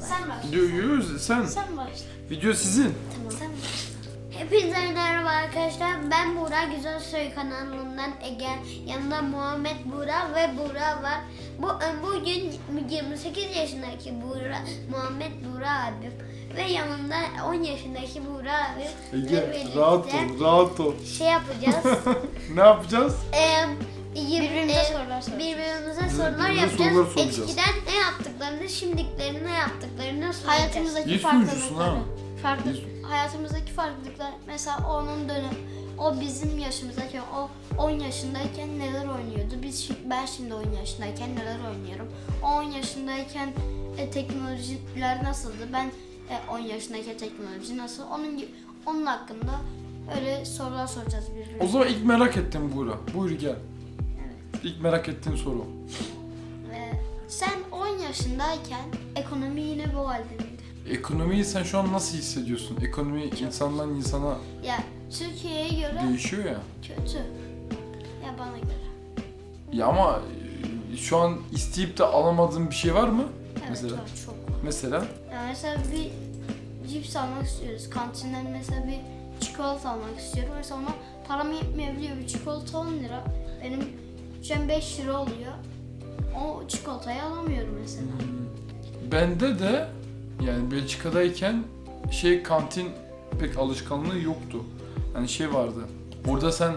Sen başla. Video yüz sen. Sen başla. Video sizin. Tamam. Sen başla. Hepinize merhaba arkadaşlar. Ben Buğra Güzel Soy kanalından Ege. Yanında Muhammed Buğra ve Buğra var. Bu bugün 28 yaşındaki Buğra Muhammed Buğra abim ve yanında 10 yaşındaki Buğra abim. Ege rahat ol rahat ol. Şey yapacağız. ne yapacağız? Eee, Birbirimize eee, sorular soracağız. Birbirimize sorular birbirimize yapacağız. sorular soracağız. Eskiden ne yaptıklarını, şimdikilerini ne yaptıklarını soracağız. Hayatımızdaki İyi farklılıkları. ha. Farklı, hayatımızdaki farklılıklar. Mesela onun dönem, o bizim yaşımızdayken, o 10 yaşındayken neler oynuyordu? Biz şi- ben şimdi 10 yaşındayken neler oynuyorum? O 10 yaşındayken e, teknolojiler nasıldı? Ben e, 10 yaşındayken teknoloji nasıl? Onun onun hakkında öyle sorular soracağız birbirimize. O zaman ilk merak ettim Buğra. Buyur gel. İlk merak ettiğin soru. Ve sen 10 yaşındayken ekonomi yine bu halde miydi? Ekonomiyi sen şu an nasıl hissediyorsun? Ekonomi insandan insana Ya Türkiye'ye göre değişiyor ya. kötü. Ya bana göre. Ya ama e, şu an isteyip de alamadığın bir şey var mı? Evet Mesela? var çok. Mesela? Yani mesela bir cips almak istiyoruz. Kantinden mesela bir çikolata almak istiyorum. Mesela ona param yetmeyebiliyor. Bir çikolata 10 lira. Benim bütçem 5 lira oluyor. O çikolatayı alamıyorum mesela. Bende de yani Belçika'dayken şey kantin pek alışkanlığı yoktu. Yani şey vardı. Orada sen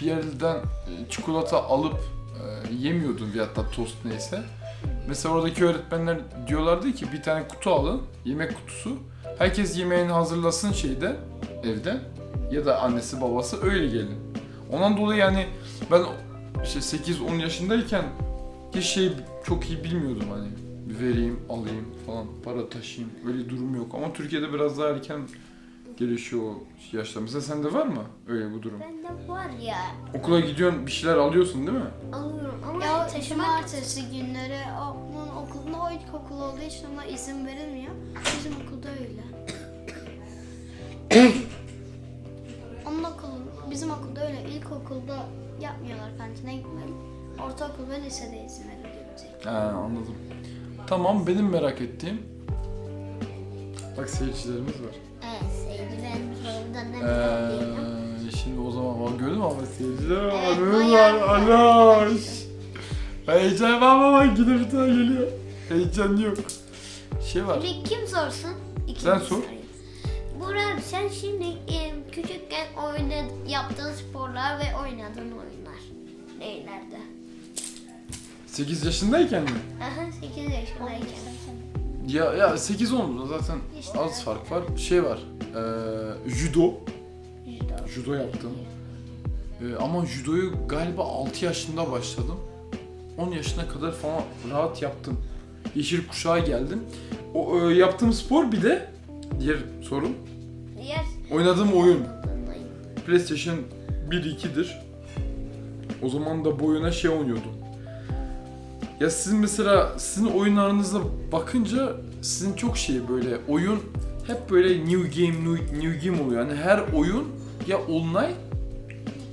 bir yerden e, çikolata alıp e, yemiyordun veyahut da tost neyse. Mesela oradaki öğretmenler diyorlardı ki bir tane kutu alın, yemek kutusu. Herkes yemeğini hazırlasın şeyde, evde ya da annesi babası öyle gelin. Ondan dolayı yani ben işte 8-10 yaşındayken hiç şey çok iyi bilmiyordum hani bir vereyim alayım falan para taşıyayım öyle durum yok ama Türkiye'de biraz daha erken gelişiyor o yaşlar. Mesela sende var mı öyle bu durum? Bende var ya. Okula gidiyorsun bir şeyler alıyorsun değil mi? Alıyorum ama Ya o taşımak cumartesi günleri onun okulunda o ilkokul olduğu için ona izin verilmiyor. Bizim okulda öyle. onun okulu, bizim okulda öyle. İlkokulda yapmıyorlar kantine gitmeyi. Ortaokul ve lisede izin bize. Ha anladım. Tamam benim merak ettiğim Bak seyircilerimiz var. Evet, seyircilerimiz oradan ne. Ee, şimdi o zaman bak gördün mü ama seyirciler var. Evet, bayağı var. Anaş. Heyecan var ama bak yine bir tane geliyor. Heyecan yok. Şey var. Şimdi kim sorsun? İkinci Sen sor. Sorayım. Burak sen şimdi e, küçükken oynad, yaptığın sporlar ve oynadığın oyunlar neylerde? 8 yaşındayken mi? Aha 8 yaşındayken. Ya ya 8 10 zaten İşte. az fark var. Şey var. Ee, judo. Judo. Judo yaptım. Ee, ama judoyu galiba 6 yaşında başladım. 10 yaşına kadar falan rahat yaptım. Yeşil kuşağa geldim. O e, yaptığım spor bir de diğer sorun Diğer oynadığım oyun. PlayStation 1 2'dir. O zaman da bu oyuna şey oynuyordum. Ya sizin mesela sizin oyunlarınıza bakınca sizin çok şey böyle oyun hep böyle new game new, new game oluyor. Yani her oyun ya online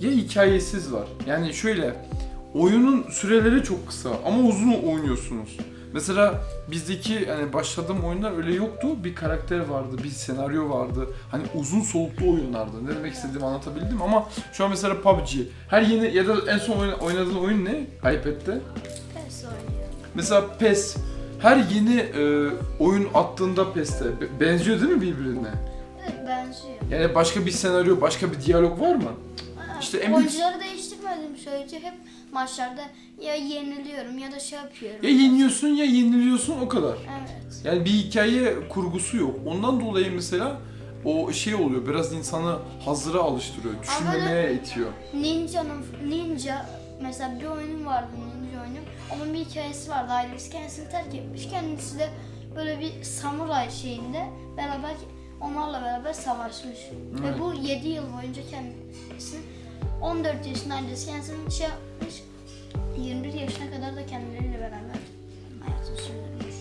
ya hikayesiz var. Yani şöyle oyunun süreleri çok kısa ama uzun oynuyorsunuz. Mesela bizdeki yani başladığım oyunlar öyle yoktu. Bir karakter vardı, bir senaryo vardı. Hani uzun soluklu oyunlardı. Ne demek istediğimi anlatabildim ama şu an mesela PUBG. Her yeni ya da en son oyna- oynadığın oyun ne? iPad'de. PES oynuyor. Mesela PES. Her yeni e, oyun attığında PES'te be- benziyor değil mi birbirine? Evet benziyor. Yani başka bir senaryo, başka bir diyalog var mı? İşte en büyük- Oyuncuları değiştirmedim sürece hep maçlarda ya yeniliyorum ya da şey yapıyorum. Ya yeniyorsun ya yeniliyorsun o kadar. Evet. Yani bir hikaye kurgusu yok. Ondan dolayı mesela o şey oluyor biraz insanı hazıra alıştırıyor, düşünmemeye itiyor. Ninja'nın Ninja mesela bir oyunum vardı Ninja oyunu. Onun bir hikayesi vardı. Ailesi kendisini terk etmiş. Kendisi de böyle bir samuray şeyinde beraber onlarla beraber savaşmış. Evet. Ve bu 7 yıl boyunca kendisi 14 yaşında ailesi kendisini şey yapmış. 21 yaşına kadar da kendileriyle beraber hayatını sürdürmüş.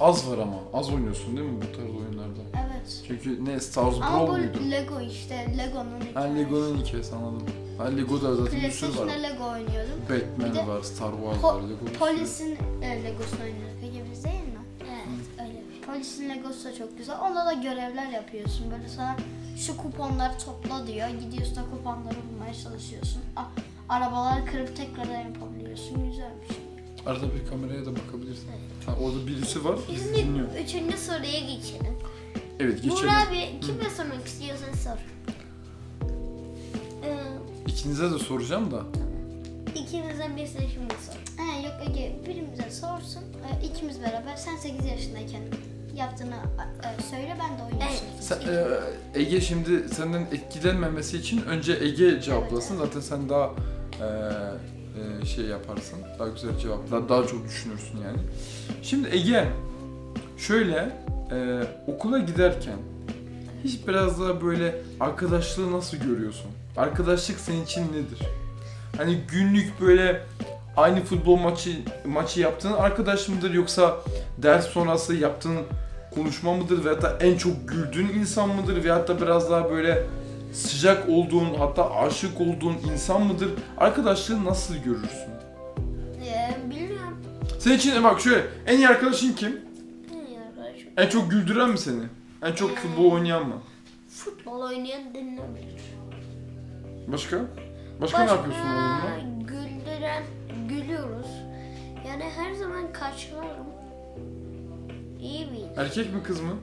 Az var ama, az oynuyorsun değil mi bu tarz oyunlarda? Evet. Çünkü ne Star Wars Ama Brawl bu muydu? Lego işte. Lego'nun Ha hikayesi. Lego'nun hikayesi anladım. Ha Lego'da zaten bir sürü var. PlayStation'da Lego oynuyordum. Batman Bir de var, Star Wars Po- var, Lego bir sürü. Polisin e, Legosunu oynuyoruz. Peki biz değil mi? Evet öyle. Alice'in Legosu da çok güzel. Onda da görevler yapıyorsun. Böyle sana şu kuponları topla diyor. Gidiyorsun o kuponları bulmaya çalışıyorsun. A- arabaları kırıp tekrardan yapabiliyorsun. Güzel bir şey. Arada bir kameraya da bakabilirsin. Ha, orada birisi var, bizi Şimdi dinliyor. üçüncü soruya geçelim. Evet geçelim. Buğra abi kime sormak istiyorsan sor. Ee, İkinize de soracağım da. ikinizden birisine şimdi sor. He yok Ege birimize sorsun. Ee, ikimiz beraber sen 8 yaşındayken yaptığını e, söyle ben de o yaşındayım. Sen, e, Ege şimdi senden etkilenmemesi için önce Ege cevaplasın. Zaten sen daha e, e, şey yaparsın. Daha güzel cevaplar, daha çok düşünürsün yani. Şimdi Ege, şöyle e, okula giderken hiç biraz daha böyle arkadaşlığı nasıl görüyorsun? Arkadaşlık senin için nedir? Hani günlük böyle aynı futbol maçı maçı yaptığın arkadaş mıdır yoksa ders sonrası yaptığın konuşma mıdır veyahut da en çok güldüğün insan mıdır veyahut da biraz daha böyle sıcak olduğun hatta aşık olduğun insan mıdır? Arkadaşlığı nasıl görürsün? Ee, bilmiyorum. Senin için bak şöyle en iyi arkadaşın kim? Arkadaşım? En çok güldüren mi seni? En çok futbol oynayan mı? Futbol oynayan denilebilir. Başka? Başka, ne yapıyorsun onunla? güldüren, gülüyoruz. Yani her zaman karşılarım. İyi bir Erkek mi kız mı?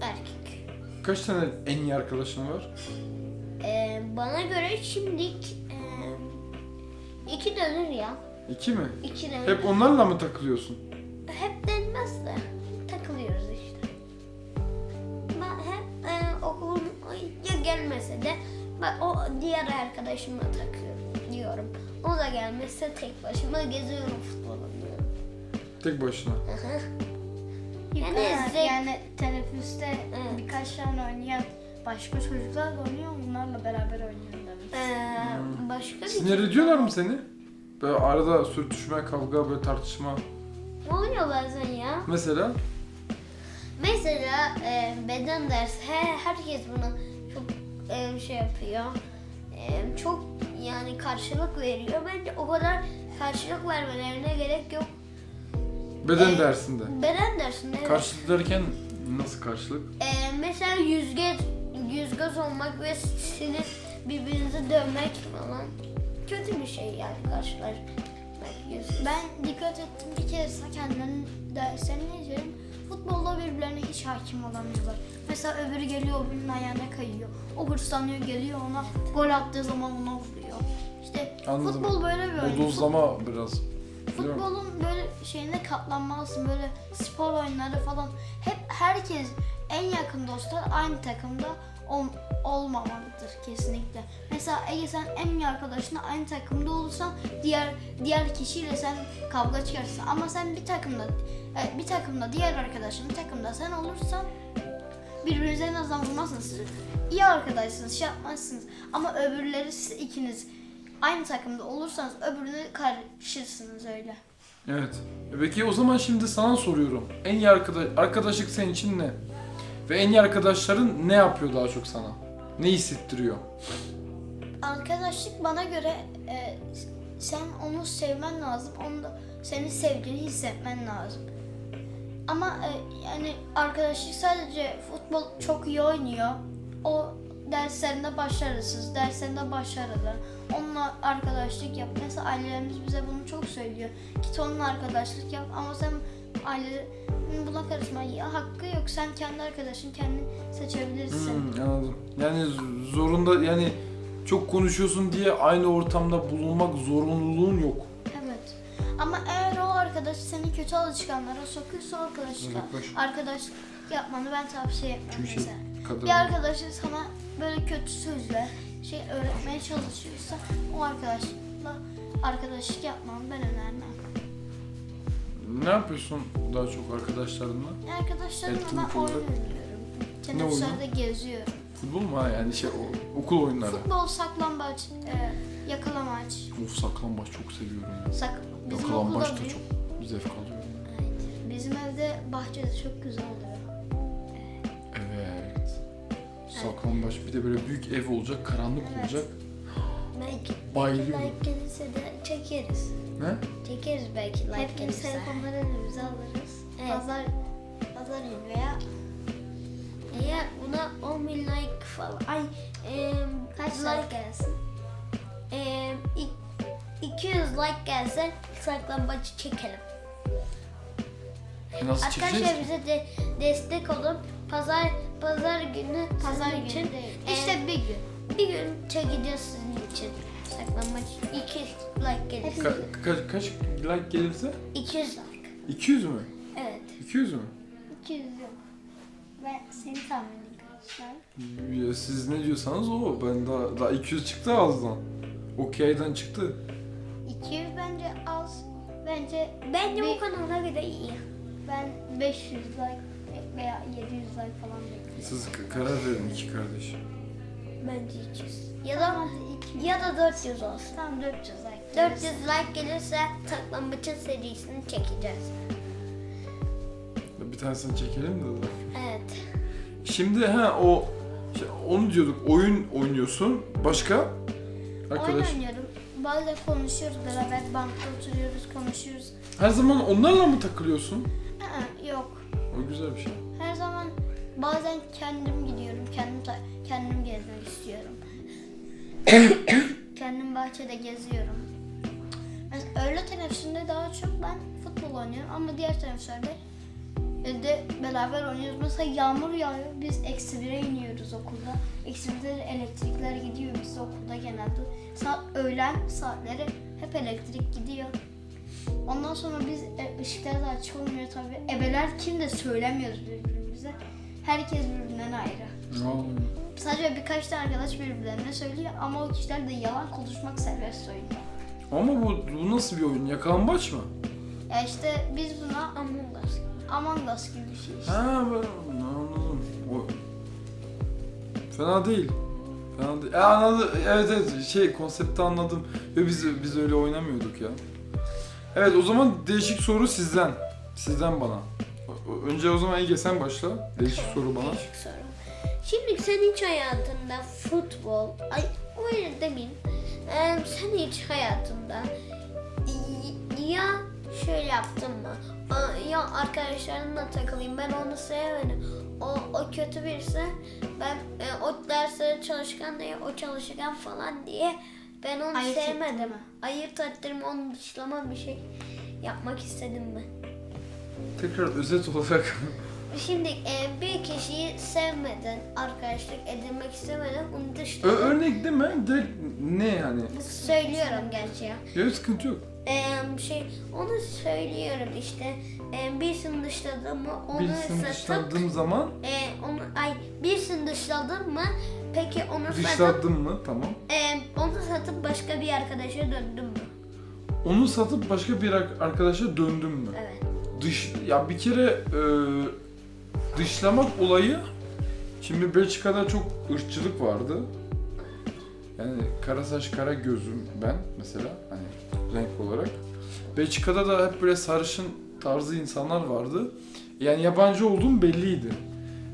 erkek. Kaç tane en iyi arkadaşın var? Ee, bana göre şimdilik e, iki dönür ya. İki mi? İki dönür. Hep onlarla mı takılıyorsun? Hep denmez de takılıyoruz işte. Ben hep e, okulun ya gelmese de ben o diğer arkadaşımla takıyorum diyorum. O da gelmezse tek başıma geziyorum futbol oynuyorum. Tek başına. Hı hı. Yani, Yani zevk- yani teneffüste Evet. birkaç tane oynayan başka çocuklar da oynuyor. Bunlarla beraber oynuyorum demek. Ee, başka bir Sinir ediyorlar mı seni? Böyle arada sürtüşme, kavga, böyle tartışma. oluyor bazen ya. Mesela Mesela e, beden dersi he, herkes buna çok e, şey yapıyor. E, çok yani karşılık veriyor. Bence o kadar karşılık vermelerine gerek yok. Beden Ee, dersinde. Beden dersinde evet. Karşılık derken nasıl karşılık? E, mesela yüzge yüz göz olmak ve sinir birbirinizi dövmek falan kötü bir şey yani karşılar. Ben dikkat ettim bir kere kendilerinin derslerini izledim. Futbolda birbirlerine hiç hakim olamıyorlar. Mesela öbürü geliyor öbürünün ayağına kayıyor. O hırslanıyor geliyor ona gol attığı zaman ona vuruyor. İşte Anladım. futbol böyle bir oyun. Bodozlama biraz. Futbolun böyle şeyine katlanmalısın. Böyle spor oyunları falan. Hep herkes en yakın dostlar aynı takımda ol, olmamalıdır kesinlikle. Mesela Ege sen en iyi arkadaşınla aynı takımda olursan diğer diğer kişiyle sen kavga çıkarsın. Ama sen bir takımda e, bir takımda diğer arkadaşın bir takımda sen olursan birbirinize azından vurmazsınız. Siz iyi arkadaşsınız, şey yapmazsınız. Ama öbürleri siz ikiniz aynı takımda olursanız öbürüne karışırsınız öyle. Evet. E Peki o zaman şimdi sana soruyorum. En iyi arkadaş, arkadaşlık senin için ne? Ve en iyi arkadaşların ne yapıyor daha çok sana? Ne hissettiriyor? Arkadaşlık bana göre e, sen onu sevmen lazım. Onu da seni sevdiğini hissetmen lazım. Ama e, yani arkadaşlık sadece futbol çok iyi oynuyor. O derslerinde başarısız, derslerinde başarılı. Onunla arkadaşlık yap. Mesela ailelerimiz bize bunu çok söylüyor. Git onunla arkadaşlık yap ama sen aile buna karışma. Ya, hakkı yok. Sen kendi arkadaşın kendin seçebilirsin. Hmm, anladım. Yani zorunda yani çok konuşuyorsun diye aynı ortamda bulunmak zorunluluğun yok. Evet. Ama eğer o arkadaş seni kötü alışkanlara sokuyorsa arkadaşlık, Yaklaş. arkadaşlık yapmanı ben tavsiye etmem Çünkü şey, mesela. kadın. Bir arkadaşın sana böyle kötü sözle şey öğretmeye çalışıyorsa o arkadaşla arkadaşlık yapmanı ben önermem. Ne yapıyorsun daha çok arkadaşlarınla? Arkadaşlarımla Etkinlik ben oyun olarak? oynuyorum. Teneffüslerde geziyorum. Futbol mu ha yani şey o, okul oyunları. Futbol, saklambaç, e, yakalamaç. Of saklambaç çok seviyorum ya. Sak bizim Yakalambaç okulda da büyük- çok zevk alıyorum. Evet. Bizim evde bahçede çok güzel oluyor. Saklambaç. Bir de böyle büyük ev olacak, karanlık Evet. olacak. Belki, Bayılıyorum. belki gelirse de çekeriz. Ne? Çekeriz belki like Hepimiz gelirse. telefonları elimize alırız. Evet. Pazar, pazar günü veya eğer buna 10 bin like falan. Ay e, Kaç like gelsin? e, 200 like gelse saklambaçı çekelim. E Nasıl? Arkadaşlar bize de destek olup Pazar pazar günü Pazar sizin günü için değil. İşte bir gün. bir gün çekeceğiz sizin için. Saklambaç 200 like gelirse. Ka- ka- kaç like gelirse? 200 like. 200 mü? Evet. 200 mü? 200 yok. Ben seni tahminim? Ya siz ne diyorsanız o. Ben daha, daha 200 çıktı ağızdan. Okey'den çıktı. 200 bence az. Bence Bence bir- bu kanala göre iyi. ben 500 like veya 700 like falan bekliyorum. Siz k- karar verin iki kardeş. Bence 200. Ya da Hadi 200. ya da 400 olsun. Tamam 400 like. 400 like gelirse saklambaçın serisini çekeceğiz. Bir tanesini çekelim de. Evet. Şimdi ha o şey, onu diyorduk. Oyun oynuyorsun. Başka? Oyun Arkadaş. oynuyorum. Bazen konuşuyoruz beraber bankta oturuyoruz konuşuyoruz. Her zaman onlarla mı takılıyorsun? Aa, yok. O güzel bir şey. Her zaman bazen kendim gidiyorum. Kendim kendim gezmek istiyorum. kendim bahçede geziyorum. Mesela öğle teneffüsünde daha çok ben futbol oynuyorum ama diğer teneffüslerde de beraber oynuyoruz. Mesela yağmur yağıyor. Biz eksi bire iniyoruz okulda. Eksi birde de elektrikler gidiyor biz okulda genelde. Saat öğlen saatleri hep elektrik gidiyor. Ondan sonra biz e, ışıklar da açık olmuyor tabii. Ebeler kim de söylemiyoruz birbirimize. Herkes birbirinden ayrı. Aa, Sadece birkaç tane arkadaş birbirlerine söylüyor ama o kişiler de yalan konuşmak serbest söylüyor. Ama bu, bu nasıl bir oyun? Yakalambaç mı? Ya işte biz buna Among Us. Among Us gibi bir şey işte. Ha ben anladım. O... Fena değil. Fena değil. E, anladım. Evet evet şey konsepti anladım. Ve biz biz öyle oynamıyorduk ya. Evet o zaman değişik soru sizden. Sizden bana. Önce o zaman Ege sen başla. Değişik soru bana. Değişik soru. Şimdi sen hiç hayatında futbol, ay öyle demeyeyim. Ee, sen hiç hayatında ya şöyle yaptın mı? Ya arkadaşlarımla takılayım ben onu sevmedim. O, o kötü birisi. Ben e, o derslere çalışkan diye o çalışkan falan diye ben onu Ayırt sevmedim. mi? Ayırt ettim onu dışlama bir şey yapmak istedim mi? Tekrar özet olarak. Şimdi e, bir kişiyi sevmedin, arkadaşlık edinmek istemedin, onu Ö- dışladın. örnek değil mi? Direkt ne yani? Söylüyorum gerçi ya. Ya sıkıntı yok. E, şey, onu söylüyorum işte. E, birisini dışladın mı, onu Birisini satıp, dışladığım zaman e, onu, ay birisini dışladın mı, peki onu satıp, mı? Tamam. e, onu satıp başka bir arkadaşa döndün mü? Onu satıp başka bir ar- arkadaşa döndüm mü? Evet. Dış ya bir kere e, dışlamak olayı şimdi Belçika'da çok ırkçılık vardı. Yani kara saç kara gözüm ben mesela hani renk olarak. Belçika'da da hep böyle sarışın tarzı insanlar vardı. Yani yabancı olduğum belliydi.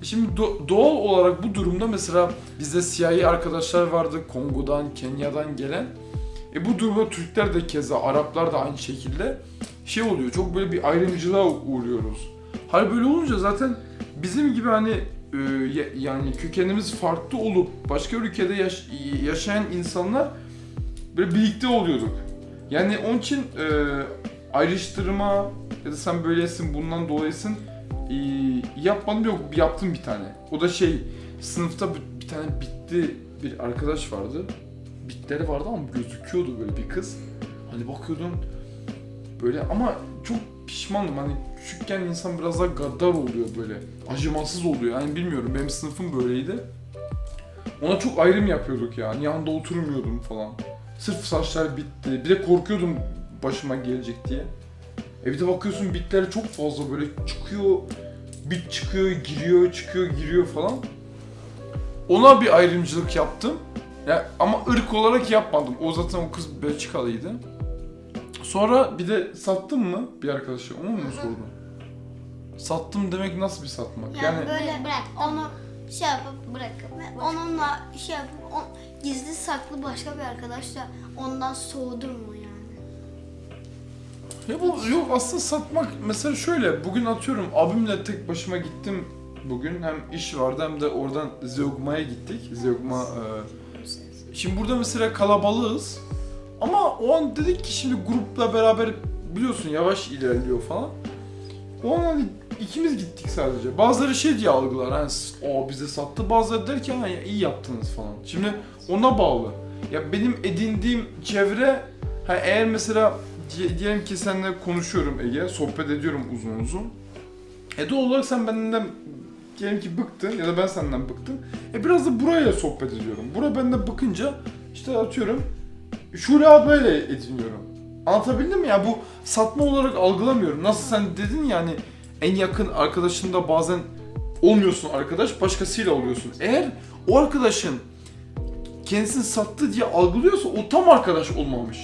E Şimdi do- doğal olarak bu durumda mesela bizde siyahi arkadaşlar vardı Kongo'dan, Kenya'dan gelen. E bu durumda Türkler de keza, Araplar da aynı şekilde şey oluyor. Çok böyle bir ayrımcılığa uğruyoruz. Hal böyle olunca zaten bizim gibi hani e, ya- yani kökenimiz farklı olup başka ülkede yaş- yaşayan insanlar böyle birlikte oluyorduk. Yani onun için e, ayrıştırma ya da sen böylesin bundan dolayısın e, yapmadım yok yaptım bir tane. O da şey sınıfta bir, bir tane bitti bir arkadaş vardı. Bitleri vardı ama gözüküyordu böyle bir kız. Hani bakıyordun böyle ama çok pişmanım hani küçükken insan biraz daha gaddar oluyor böyle. Acımasız oluyor yani bilmiyorum benim sınıfım böyleydi. Ona çok ayrım yapıyorduk yani yanında oturmuyordum falan. Sırf saçlar bitti. Bir de korkuyordum başıma gelecek diye. E bir de bakıyorsun bitleri çok fazla böyle çıkıyor. Bit çıkıyor, giriyor, çıkıyor, giriyor falan. Ona bir ayrımcılık yaptım. Ya ama ırk olarak yapmadım. O zaten o kız Belçikalıydı. Sonra bir de sattım mı bir arkadaşa? Onu mu sordun? Sattım demek nasıl bir satmak? Yani, Yani, böyle Bırak. onu şey yapıp bırakıp ve onunla şey yapıp o, gizli saklı başka bir arkadaşla ondan soğudun mu yani? Ya bu yok aslında satmak mesela şöyle bugün atıyorum abimle tek başıma gittim bugün. Hem iş vardı hem de oradan Zeugma'ya gittik. Zeugma e, Şimdi burada mesela kalabalığız. Ama o an dedik ki şimdi grupla beraber biliyorsun yavaş ilerliyor falan. O an hani ikimiz gittik sadece. Bazıları şey diye algılar hani o bize sattı. Bazıları der ki ha iyi yaptınız falan. Şimdi ona bağlı. Ya benim edindiğim çevre ha eğer mesela diye- diyelim ki seninle konuşuyorum Ege, sohbet ediyorum uzun uzun. E doğal olarak sen benden diyelim ki bıktın ya da ben senden bıktım. E biraz da buraya sohbet ediyorum. Bura benden bakınca işte atıyorum Şule ablayla ediniyorum. Anlatabildim mi ya? Bu satma olarak algılamıyorum. Nasıl sen dedin ya hani en yakın arkadaşında bazen olmuyorsun arkadaş, başkasıyla oluyorsun. Eğer o arkadaşın kendisini sattı diye algılıyorsa o tam arkadaş olmamış.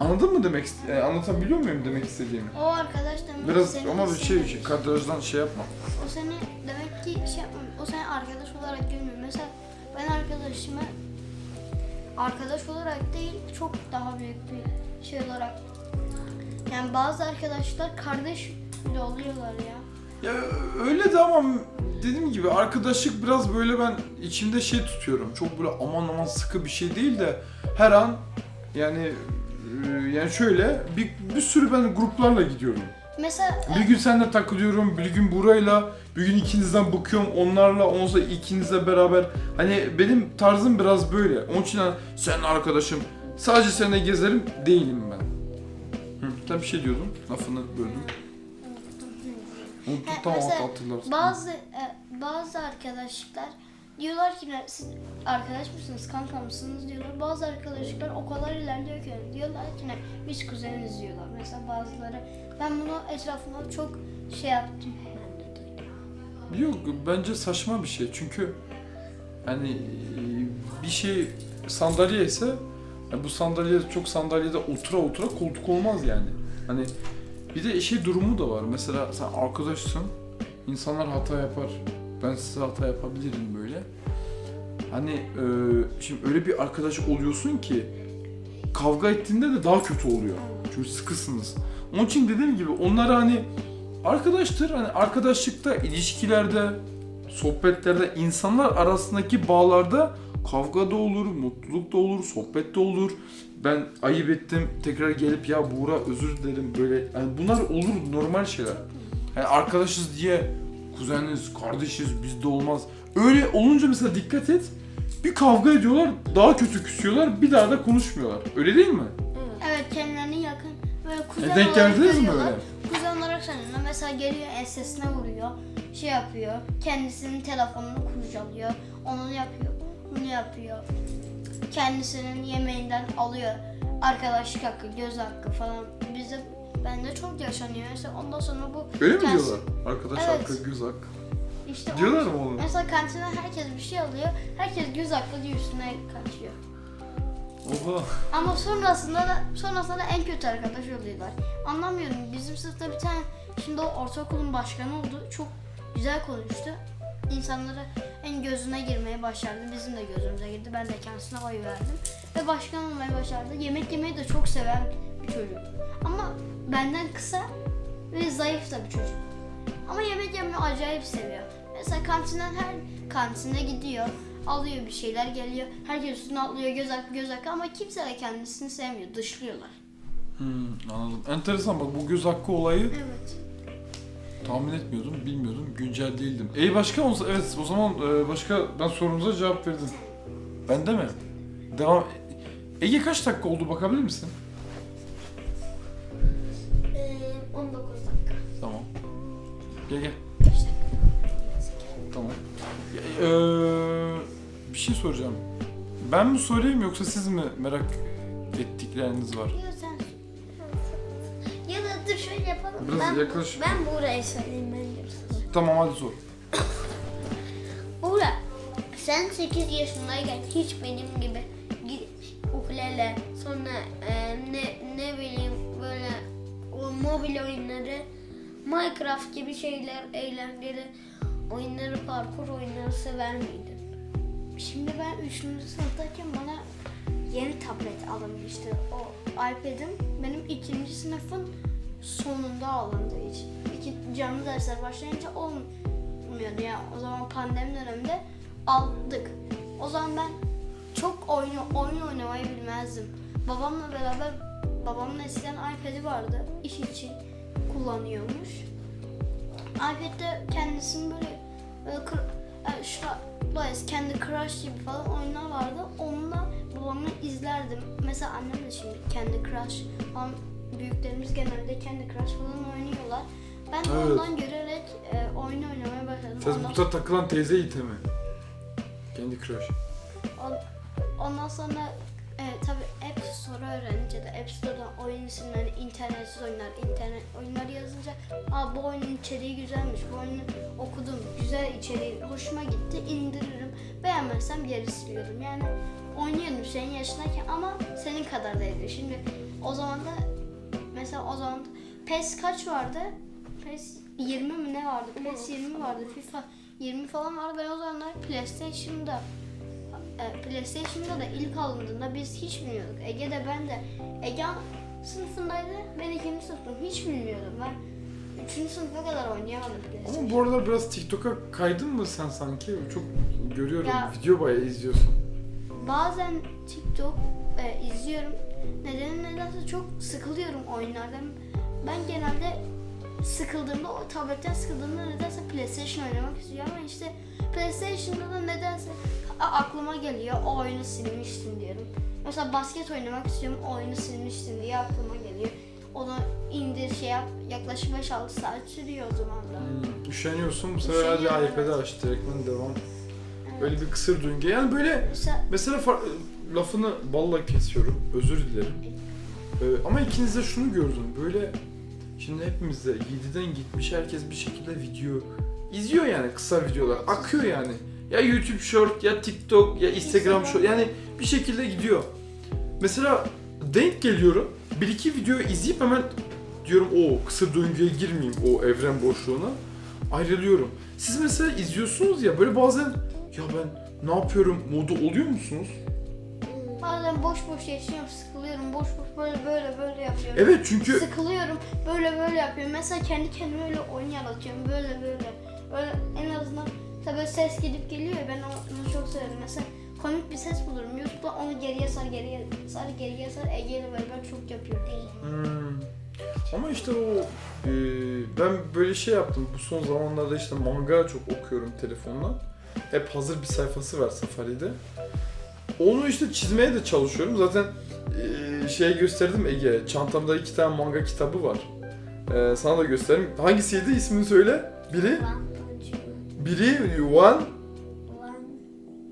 Anladın mı demek yani anlatabiliyor muyum demek istediğimi? O arkadaş demek Biraz seni ama bir şey, sevmemiş. şey kadrajdan şey yapma. O seni demek ki şey yapmamış. O seni arkadaş olarak görmüyor. Mesela ben arkadaşıma arkadaş olarak değil çok daha büyük bir şey olarak yani bazı arkadaşlar kardeş bile oluyorlar ya. Ya öyle de ama dediğim gibi arkadaşlık biraz böyle ben içimde şey tutuyorum. Çok böyle aman aman sıkı bir şey değil de her an yani e, yani şöyle bir, bir sürü ben gruplarla gidiyorum. Mesela Bir gün seninle takılıyorum, bir gün burayla, bir gün ikinizden bakıyorum onlarla, sonra ikinizle beraber. Hani benim tarzım biraz böyle. Onun için hani sen arkadaşım, sadece seninle gezerim değilim ben. Hı, sen bir şey diyordun, lafını böldüm. Unuttum tamam mesela hatırlarsın. bazı e, bazı arkadaşlıklar diyorlar ki siz arkadaş mısınız, kanka mısınız diyorlar. Bazı arkadaşlıklar o kadar ilerliyor ki diyorlar ki biz kuzeniz diyorlar. Mesela bazıları ben bunu etrafımda çok şey yaptım. Yok bence saçma bir şey çünkü hani bir şey sandalye ise yani bu sandalye çok sandalyede otura otura koltuk olmaz yani. Hani bir de şey durumu da var. Mesela sen arkadaşsın, insanlar hata yapar. Ben size hata yapabilirim böyle. Hani e, şimdi öyle bir arkadaş oluyorsun ki kavga ettiğinde de daha kötü oluyor. Çünkü sıkısınız. Onun için dediğim gibi onları hani arkadaştır. Hani arkadaşlıkta, ilişkilerde, sohbetlerde, insanlar arasındaki bağlarda kavga da olur, mutluluk da olur, sohbet de olur. Ben ayıp ettim, tekrar gelip ya Buğra özür dilerim böyle. Yani bunlar olur normal şeyler. Yani arkadaşız diye kuzeniz, kardeşiz bizde olmaz. Öyle olunca mesela dikkat et. Bir kavga ediyorlar, daha kötü küsüyorlar, bir daha da konuşmuyorlar. Öyle değil mi? Evet kendilerine yakın böyle kuzen E, denk olarak geldiniz mi görüyorlar. öyle? Kuzen olarak sanıyorlar. Mesela geliyor ensesine vuruyor. Şey yapıyor. Kendisinin telefonunu kurcalıyor. Onu yapıyor. Bunu yapıyor. Kendisinin yemeğinden alıyor. Arkadaşlık hakkı, göz hakkı falan. Bizde bende çok yaşanıyor. Mesela ondan sonra bu Öyle mi kendisi- diyorlar? Arkadaş Evet. hakkı, göz hakkı. İşte Diyorlar mı oğlum? Mesela kantinden herkes bir şey alıyor. Herkes göz hakkı diye üstüne kaçıyor. Oha. Ama sonrasında da sonrasında da en kötü arkadaş oluyorlar. Anlamıyorum. Bizim sınıfta bir tane şimdi o ortaokulun başkanı oldu. Çok güzel konuştu. İnsanları en gözüne girmeye başardı. Bizim de gözümüze girdi. Ben de kendisine oy verdim. Ve başkan olmayı başardı. Yemek yemeyi de çok seven bir çocuk. Ama benden kısa ve zayıf da bir çocuk. Ama yemek yemeyi acayip seviyor. Mesela kantinden her kantine gidiyor. Alıyor bir şeyler geliyor. Herkes üstüne atlıyor göz hakkı göz hakkı ama kimse de kendisini sevmiyor. Dışlıyorlar. Hmm, anladım. Enteresan bak bu göz hakkı olayı Evet. tahmin etmiyordum, bilmiyordum. Güncel değildim. Ey başka olsa evet o zaman e, başka ben sorunuza cevap verdim. Ben de mi? Devam. Ege kaç dakika oldu bakabilir misin? Gel gel. Tamam. Ya, eee, bir şey soracağım. Ben mi sorayım yoksa siz mi merak ettikleriniz var? Yok sen. Ya da dur şöyle yapalım. Biraz ben, yaklaş. Ben Buğra'ya söyleyeyim bence. Tamam hadi sor. Buğra, sen 8 yaşındayken hiç benim gibi ukulele, sonra e, ne ne bileyim böyle o mobil oyunları, Minecraft gibi şeyler, eğlenceli oyunları, parkur oyunları sever miydin? Şimdi ben 3. sınıftayken bana yeni tablet alınmıştı. O iPad'im benim ikinci sınıfın sonunda alındığı için. İki, canlı dersler başlayınca o almıyordu. Yani o zaman pandemi döneminde aldık. O zaman ben çok oyun, oyun oynamayı bilmezdim. Babamla beraber babamın eskiden iPad'i vardı. iş için kullanıyormuş. iPad'de kendisinin böyle, böyle kır, yani şu Lois, kendi Crush gibi falan oyunlar vardı. Onunla babamı izlerdim. Mesela annem de şimdi kendi Crush falan büyüklerimiz genelde kendi Crush falan oynuyorlar. Ben de Evet. ondan görerek e, oyun oynamaya başladım. Ondan, Facebook'ta takılan teyze itemi. Kendi crush. on- ondan sonra e, tabii Store öğrenince de App Store'dan oyun isimlerini internetsiz oyunlar, internet oyunları yazınca Aa, bu oyunun içeriği güzelmiş, bu oyunu okudum, güzel içeriği hoşuma gitti, indiririm. Beğenmezsem geri siliyorum. Yani oynuyordum senin yaşındayken ama senin kadar değildi. Şimdi o zaman da mesela o zaman da PES kaç vardı? PES 20 mi ne vardı? PES 20 vardı. FIFA 20 falan vardı. Ben o zamanlar PlayStation'da PlayStation'da da ilk alındığında biz hiç bilmiyorduk. Ege de ben de. Ege sınıfındaydı. Ben ikinci sınıftım. Hiç bilmiyordum. Ben üçüncü sınıfa kadar oynayamadım PlayStation. Ama bu aralar biraz TikTok'a kaydın mı sen sanki? Çok görüyorum. Ya- Video bayağı izliyorsun. Bazen TikTok e, izliyorum. Nedeni nedense çok sıkılıyorum oyunlardan. Ben genelde sıkıldığımda, o tabletten sıkıldığımda nedense PlayStation oynamak istiyorum ama işte PlayStation'da da nedense aklıma geliyor o oyunu silmiştim diyorum. Mesela basket oynamak istiyorum, o oyunu silmiştim diye aklıma geliyor. Onu indir şey yap, yaklaşık 5-6 saat sürüyor o zaman da. Hmm, Üşeniyorsun. Bu sefer hadi evet. aç. Direktmen devam. Evet. Bir kısır döngü. Yani böyle Mesela Mesela far- lafını balla kesiyorum. Özür dilerim. Ee, ama ikiniz de şunu gördüm. Böyle şimdi hepimiz de 7'den gitmiş herkes bir şekilde video izliyor yani kısa videolar. Akıyor yani. Ya YouTube Short ya TikTok ya Instagram. Short yani bir şekilde gidiyor. Mesela denk geliyorum. Bir iki video izleyip hemen diyorum o kısır döngüye girmeyeyim o evren boşluğuna. Ayrılıyorum. Siz mesela izliyorsunuz ya böyle bazen ya ben ne yapıyorum modu oluyor musunuz? bazen boş boş yaşıyorum, sıkılıyorum, boş boş böyle böyle böyle yapıyorum. Evet çünkü Sıkılıyorum, böyle böyle yapıyorum. Mesela kendi kendime öyle oyun yaratıyorum, böyle böyle. Öyle en azından tabii ses gidip geliyor ya ben onu, çok severim. Mesela komik bir ses bulurum YouTube'da onu geriye sar geriye sar geriye sar Ege ile beraber çok yapıyorum. Hmm. Ama işte o e, ben böyle şey yaptım. Bu son zamanlarda işte manga çok okuyorum telefonla. Hep hazır bir sayfası var Safari'de. Onu işte çizmeye de çalışıyorum. Zaten e, şey gösterdim Ege. Çantamda iki tane manga kitabı var. E, sana da göstereyim. Hangisiydi ismini söyle. Biri Man. Biri One One,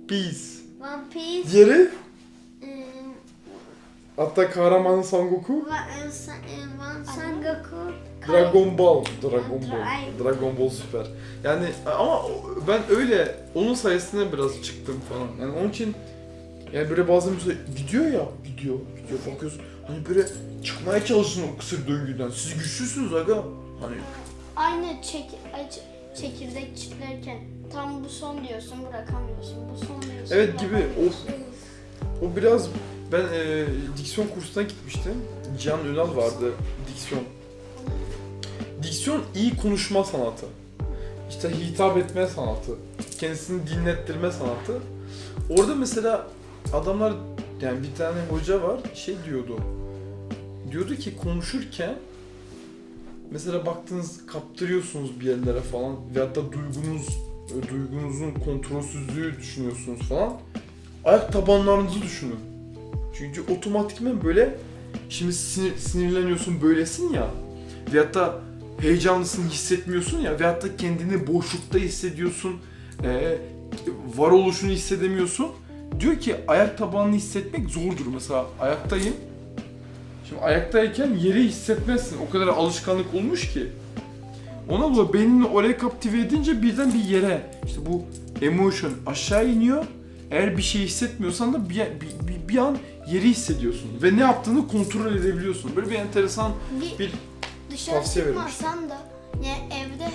Piece. One Piece. Diğeri Ee, hatta kahramanın Sangoku. One, e, Sa- e, One Sangoku. Dragon Ball. Dragon Ball. Dragon- Dragon Ball süper. Yani ama ben öyle onun sayesinde biraz çıktım falan. Yani onun için yani böyle bazen mesela gidiyor ya, gidiyor, gidiyor bakıyorsun. Hani böyle çıkmaya çalışsın o kısır döngüden. Siz güçlüsünüz aga. Hani Aynı çek, ç- çekirdek çitlerken tam bu son diyorsun bırakamıyorsun, bu son diyorsun evet gibi bırakamıyorsun. o o biraz ben e, diksiyon kursuna gitmiştim. Cihan Ünal vardı diksiyon. Diksiyon iyi konuşma sanatı. İşte hitap etme sanatı. Kendisini dinlettirme sanatı. Orada mesela adamlar yani bir tane hoca var şey diyordu. Diyordu ki konuşurken mesela baktınız kaptırıyorsunuz bir yerlere falan veyahut da duygunuz e, duygunuzun kontrolsüzlüğü düşünüyorsunuz falan. Ayak tabanlarınızı düşünün. Çünkü otomatikmen böyle şimdi sinir, sinirleniyorsun böylesin ya veyahut da heyecanlısın hissetmiyorsun ya veyahut da kendini boşlukta hissediyorsun e, varoluşunu hissedemiyorsun. Diyor ki ayak tabanını hissetmek zordur. Mesela ayaktayım. Şimdi ayaktayken yeri hissetmezsin. O kadar alışkanlık olmuş ki. Ona bu beynini oraya kaptive edince birden bir yere işte bu emotion aşağı iniyor. Eğer bir şey hissetmiyorsan da bir, bir, bir, bir an yeri hissediyorsun ve ne yaptığını kontrol edebiliyorsun. Böyle bir enteresan Bir, bir dışarı tavsiye çıkmasan da yani evde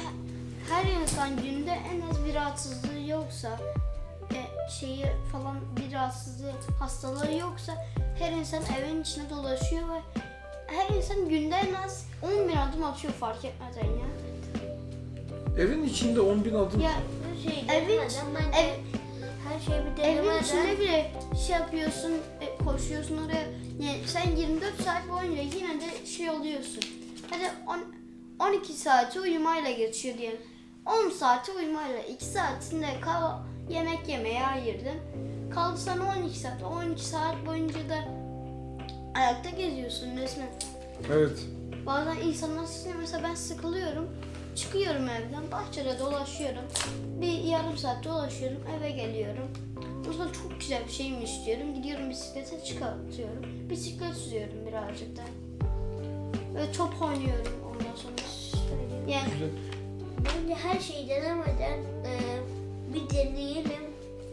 her insan günde en az bir rahatsızlığı yoksa e, şeyi falan bir rahatsızlığı hastalığı yoksa her insan evin içinde dolaşıyor ve her insan günde en az 10 bin adım atıyor fark etmeden ya. Evin içinde 10 bin adım. Ya şeyi Evin- bence ev- her şeyi bir evin içinde bile şey yapıyorsun, e, koşuyorsun oraya. Yani sen 24 saat boyunca yine de şey oluyorsun. Hadi on, 12 saati uyumayla geçiyor diyelim. 10 saati uyumayla, 2 saatinde yemek yemeye ayırdın. Kaldı sana 12 saat. O 12 saat boyunca da ayakta geziyorsun resmen. Evet. Bazen insanlar sıkılıyor. Mesela ben sıkılıyorum. Çıkıyorum evden. Bahçede dolaşıyorum. Bir yarım saat dolaşıyorum. Eve geliyorum. O zaman çok güzel bir şeymiş diyorum. Gidiyorum bisiklete çıkartıyorum. Bisiklet sürüyorum birazcık da. Ve top oynuyorum ondan sonra. Yani Güzel. Bence her şeyi denemeden e, bir deneyelim.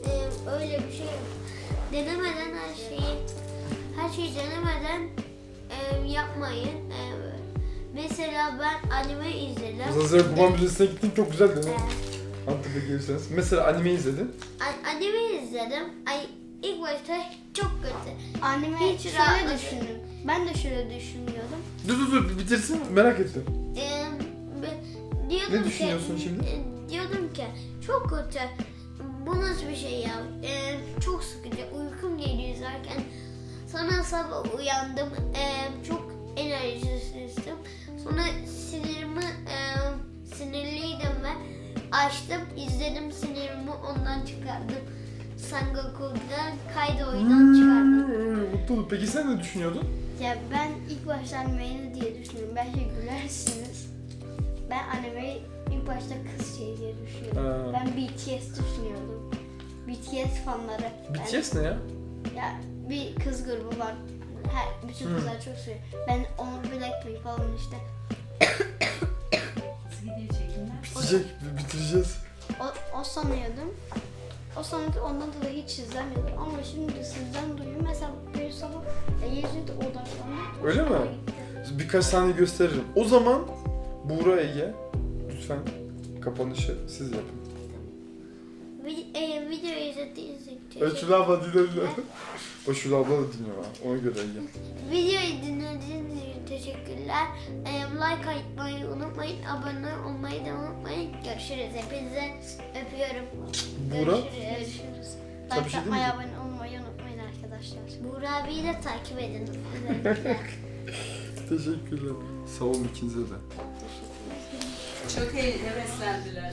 E, öyle bir şey. Denemeden her şeyi her şeyi denemeden e, yapmayın. E, mesela ben anime izledim. Mesela sen Kuban Müzesi'ne gittin çok güzel değil mi? E, Antep'e gelirseniz. Mesela anime izledin. a- anime izledim. Ay ilk başta çok kötü. anneme Hiç şöyle düşündüm. Ben de şöyle düşünüyordum. Dur dur dur bitirsin merak ettim. Be- diyordum Ne düşünüyorsun ki, şimdi? e, Diyordum ki çok kötü. Bu nasıl bir şey ya? Ee, çok sıkıcı. Uykum geliyor izlerken. Sonra sabah uyandım. Ee, çok enerjisizdim. Sonra sinirimi e, sinirliydim ve açtım. izledim sinirimi ondan çıkardım. Sangoku'dan kaydı oyundan çıkardım. Mutlu. Peki sen ne düşünüyordun? Ya ben ilk başta animeyi ne diye düşünüyorum. Belki gülersiniz. Ben animeyi ilk başta kız şey diye düşünüyordum. Ben BTS düşünüyordum. BTS fanları. BTS ne ya? Ben- ya bir kız grubu var. Her, bütün Hmm. kızlar çok seviyor. Ben onu Blackpink falan işte. Bitecek, bitireceğiz. O, o sanıyordum. O sanıyordum ondan dolayı hiç izlemiyordum. Ama şimdi sizden duyuyorum. Mesela bir sabah e, Yezid odaklandım. Öyle mi? Gitti. Birkaç saniye gösteririm. O zaman Buğra Ege lütfen kapanışı siz yapın. Vi- e, video izlediğiniz için teşekkür Öçül abla dinle. O Şul abla da dinliyor ha. Ona göre Ege. Videoyu dinlediğiniz için teşekkürler. Ee, like atmayı unutmayın. Abone olmayı da unutmayın. Görüşürüz. Hepinize öpüyorum. Buğra? Görüşürüz. Sen bir Like şey atmayı, abone olmayı unutmayın arkadaşlar. Buğra abiyi de takip edin. özellikle. Teşekkürler. Sağ olun ikinize de. Çok iyi heveslendiler.